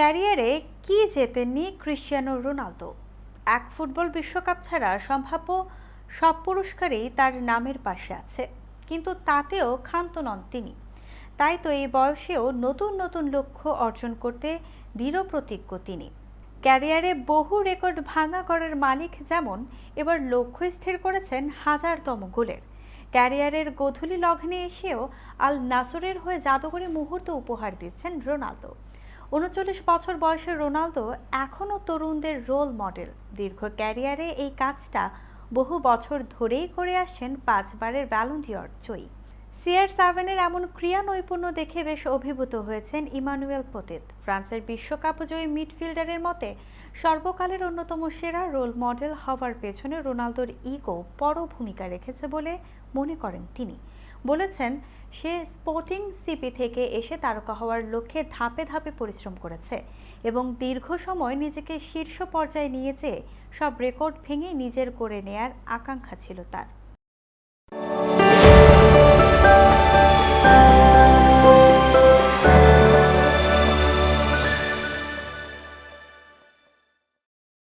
ক্যারিয়ারে কি জেতেননি ক্রিশ্চিয়ানো রোনালদো? এক ফুটবল বিশ্বকাপ ছাড়া সম্ভাব্য সব পুরস্কারই তার নামের পাশে আছে, কিন্তু তাতেও ক্ষান্ত নন তিনি। তাই তো এই বয়সেও নতুন নতুন লক্ষ্য অর্জন করতে দৃঢ় প্রতিজ্ঞ তিনি। ক্যারিয়ারে বহু রেকর্ড ভাঙা করার মালিক যেমন, এবার লক্ষ্য স্থির করেছেন হাজারতম গোলের। ক্যারিয়ারের গধূলি লগ্নে এসেও আল নাসরের হয়ে জাদুকরী মুহূর্ত উপহার দিচ্ছেন রোনালদো। উনচল্লিশ বছর বয়সের রোনালদো এখনও তরুণদের রোল মডেল। দীর্ঘ ক্যারিয়ারে এই কাজটা বহু বছর ধরেই করে আসছেন পাঁচবারের ভ্যালন্টিয়র জয়ী। সিআর সেভেনের এমন ক্রিয়া নৈপুণ্য দেখে বেশ অভিভূত হয়েছেন ইমানুয়েল পতিত। ফ্রান্সের বিশ্বকাপ জয়ী মিডফিল্ডারের মতে, সর্বকালের অন্যতম সেরা রোল মডেল হওয়ার পেছনে রোনালদোর ইগো বড় ভূমিকা রেখেছে বলে মনে করেন তিনি। বলেছেন, সে স্পোর্টিং সিপি থেকে এসে তারকা হওয়ার লক্ষ্যে ধাপে ধাপে পরিশ্রম করেছে এবং দীর্ঘ সময় নিজেকে শীর্ষ পর্যায়ে নিয়ে যেয়ে সব রেকর্ড ভেঙে নিজের করে নেয়ার আকাঙ্ক্ষা ছিল তার।